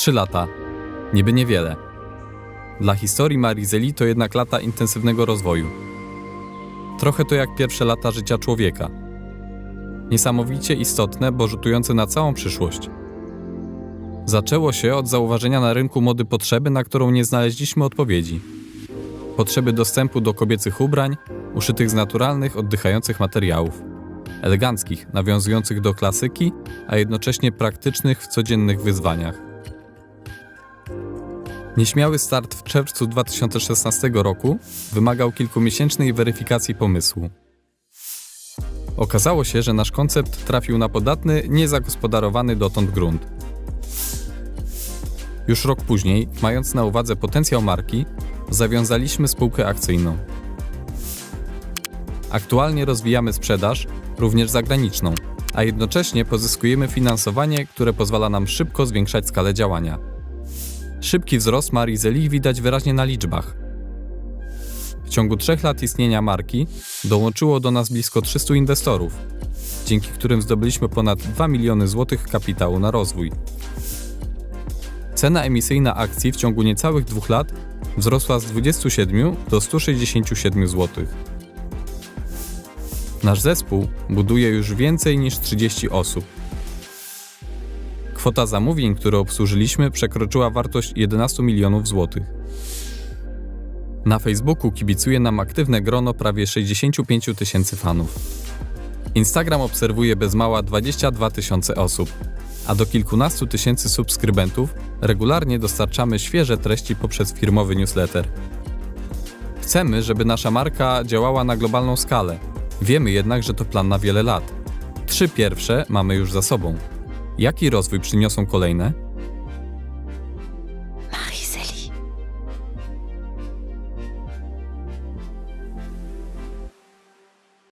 Trzy lata. Niby niewiele. Dla historii Marizeli to jednak lata intensywnego rozwoju. Trochę to jak pierwsze lata życia człowieka. Niesamowicie istotne, bo rzutujące na całą przyszłość. Zaczęło się od zauważenia na rynku mody potrzeby, na którą nie znaleźliśmy odpowiedzi. Potrzeby dostępu do kobiecych ubrań, uszytych z naturalnych, oddychających materiałów. Eleganckich, nawiązujących do klasyki, a jednocześnie praktycznych w codziennych wyzwaniach. Nieśmiały start w czerwcu 2016 roku wymagał kilkumiesięcznej weryfikacji pomysłu. Okazało się, że nasz koncept trafił na podatny, niezagospodarowany dotąd grunt. Już rok później, mając na uwadze potencjał marki, zawiązaliśmy spółkę akcyjną. Aktualnie rozwijamy sprzedaż, również zagraniczną, a jednocześnie pozyskujemy finansowanie, które pozwala nam szybko zwiększać skalę działania. Szybki wzrost Marizeli widać wyraźnie na liczbach. W ciągu trzech lat istnienia marki dołączyło do nas blisko 300 inwestorów, dzięki którym zdobyliśmy ponad 2 miliony złotych kapitału na rozwój. Cena emisyjna akcji w ciągu niecałych dwóch lat wzrosła z 27 do 167 zł. Nasz zespół buduje już więcej niż 30 osób. Kwota zamówień, które obsłużyliśmy, przekroczyła wartość 11 milionów złotych. Na Facebooku kibicuje nam aktywne grono prawie 65 tysięcy fanów. Instagram obserwuje bez mała 22 tysiące osób, a do kilkunastu tysięcy subskrybentów regularnie dostarczamy świeże treści poprzez firmowy newsletter. Chcemy, żeby nasza marka działała na globalną skalę. Wiemy jednak, że to plan na wiele lat. Trzy pierwsze mamy już za sobą. Jaki rozwój przyniosą kolejne?